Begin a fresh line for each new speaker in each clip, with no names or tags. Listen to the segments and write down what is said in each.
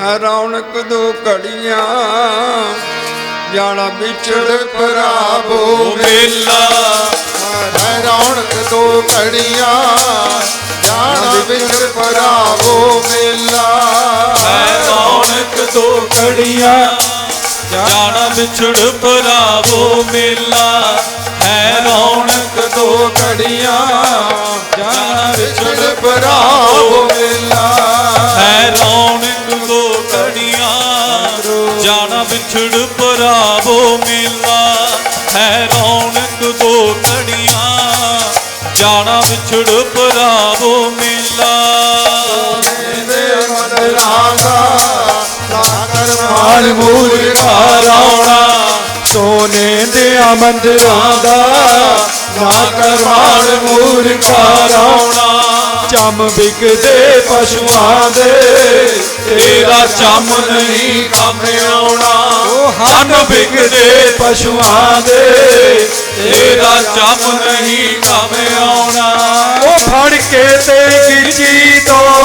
ਰੌਣਕ ਦੋ ਘੜੀਆਂ ਜਾਣਾ ਵਿਛੜ ਪਰਾਵੋ
ਮੇਲਾ।
ਹੈ ਰੌਣਕ ਦੋ ਘੜੀਆਂ ਜਾਣਾ ਵਿਚੜ ਪਰਾਵੋ ਮੇਲਾ।
ਹੈ ਰੌਣਕ ਦੋ ਘੜੀਆਂ ਜਾਣਾ ਵਿਛੜ ਪਰਾਵੋ ਮੇਲਾ। ਵਿਛੜ
ਮੇਲਾ,
ਹੈ ਰੌਣਕ ਦੋ ਘੜੀਆਂ ਜਾਣਾ ਵਿਛੜ ਪਰਾਵੋ ਮੇਲਾ। ਦੇ
ਮਨ ਰਾਂਗਾ ਸਾਕਰ
ਮਾਲ
ਮਾਲ
ਮੂਰਖਾ ਸੋਨੇ ਦੇ ਮੰਦਰਾਂ ਦਾ। ਨਾ ਕਰਮਾਨ ਮੂਰਖਾ ਚਮ ਵਿਕਦੇ ਪਸ਼ੂਆਂ ਦੇ। ਤੇਰਾ ਚਮ ਨਹੀਂ ਕੰਮ ਆਉਣਾ। ਹਨ ਵਿਕਦੇ ਪਸ਼ੂਆਂ ਦੇ। ਤੇਰਾ ਚਮ ਨਹੀਂ ਕੰਮ ਆਉਣਾ। ਉਹ ਫੜ ਕੇ ਤੇ ਗਿਰਜੀ ਤੋਂ।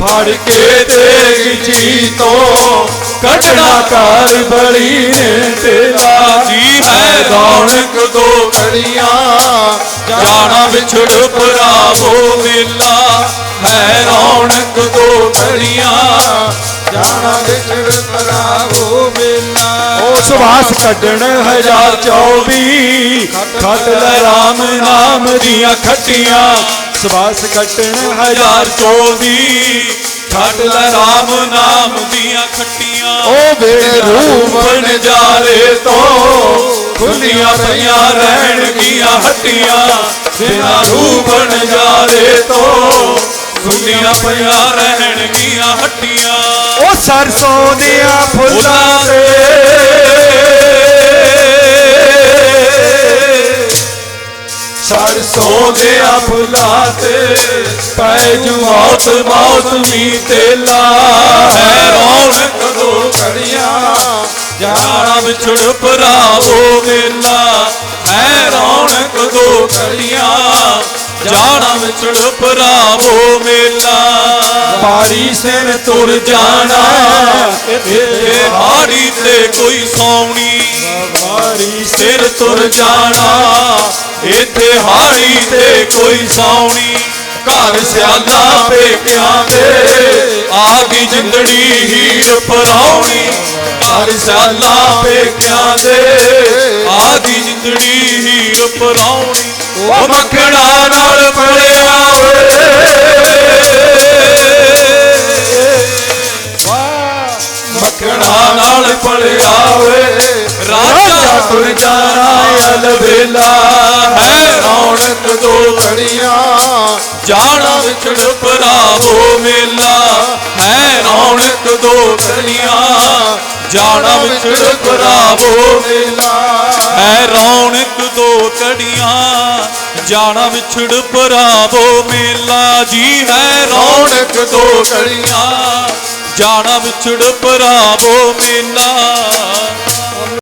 ਫੜ ਕੇ ਤੇਰੀ ਜੀ ਤੋਂ। ਕਟਣਾ ਕਾਰ ਬੜੀ ਨੇ ਤੇਰਾ। ਜੀ ਹੈ। ਰੌਣਕ ਦੋ
ਕੜੀਆਂ
ਜਾਣਾ ਵਿਛੜ ਪਰਾਵੋ ਮੇਲਾ। ਹੈ ਰੌਣਕ ਦੋ ਕੜੀਆਂ
ਜਾਣਾ ਵਿਛੜ ਪਰਾਵੋ ਮੇਲਾ।
ਉਸ ਵਾਸ ਕੱਢਣ 1024 ਖੱਟ ਲੈ ਰਾਮ ਨਾਮ ਦੀਆਂ ਖੱਟੀਆਂ। ਸਵਾਸ ਕੱਟਣ 1024 ਛੱਡ ਲੈ RAM ਨਾਮ ਦੀਆਂ ਖੱਟੀਆਂ। ਓ ਬੇਰੂਪ ਨਜ਼ਾਰੇ ਤੋਂ ਖੁੱਲੀਆਂ ਪਈਆਂ ਰਹਿਣਗੀਆਂ ਹੱਟੀਆਂ। ਬਿਨਾ ਰੂਪ ਨਜ਼ਾਰੇ ਤੋਂ ਖੁੱਲੀਆਂ ਪਈਆਂ ਰਹਿਣਗੀਆਂ ਹੱਟੀਆਂ।
ਉਹ ਸਰਸੋਂ ਦੀਆਂ ਫੁੱਲਾਂ
ਤੇ ਸਰਸੋਂ ਦੇ ਪੈ ਜੂ ਮੌਤ ਮੌਸਮੀ ਤੇਲਾ ਹੈ ਰੌਣਕ ਦੋ ਘੜੀਆਂ, ਜਾਣਾ ਵਿਛੜ ਭਰਾਵੋ ਮੇਲਾ ਹੈ ਰੌਣਕ ਦੋ ਘੜੀਆਂ, ਜਾਣਾ ਵਿਛੜ ਭਰਾਵੋ ਮੇਲਾ ਬਾਰੀ ਸਿਰ ਤੁਰ ਜਾਣਾ, ਇੱਥੇ ਹਾੜੀ ਤੇ ਕੋਈ ਸੌਣੀ ਸਿਰ ਤੁਰ ਜਾਣਾ। ਇੱਥੇ ਹਾਈ ਤੇ ਕੋਈ ਸੌਣੀ। ਘਰ ਸਿਆਲਾ ਪੇਕਿਆਂ ਦੇ ਆ ਜਿੰਦੜੀ ਹੀਰ ਪਰਾਉਣੀ। ਘਰ ਸਿਆਲਾ ਪੇਕਿਆਂ ਦੇ ਆ ਜਿੰਦੜੀ ਹੀਰ ਪਰਾਉਣੀ। ਉਹ ਮੱਖਣਾ ਨਾਲ ਪੜਿਆ ਮੱਖਣਾ ਨਾਲ ਪੜਿਆ ਵੇ ਰਾਜਾ ਜਾਣਾ ਅਲਵੇਲਾ ਹੈ। ਰੌਣਕ ਦੋ
ਘੜੀਆਂ
ਜਾਣਾ ਵਿਛੜ ਪਰਾਵੋ ਮੇਲਾ। ਹੈ। ਰੌਣਕ ਦੋ ਘੜੀਆਂ ਜਾਣਾ ਵਿਛੜ ਪਰਾਵੋ
ਮੇਲਾ।
ਹੈ। ਰੌਣਕ ਦੋ ਘੜੀਆਂ ਜਾਣਾ ਵਿਛੜ ਪਰਾਵੋ ਮੇਲਾ। ਜੀ ਹੈ। ਰੌਣਕ ਦੋ ਘੜੀਆਂ ਜਾਣਾ ਵਿਛੜ ਪਰਾਵੋ ਮੇਲਾ।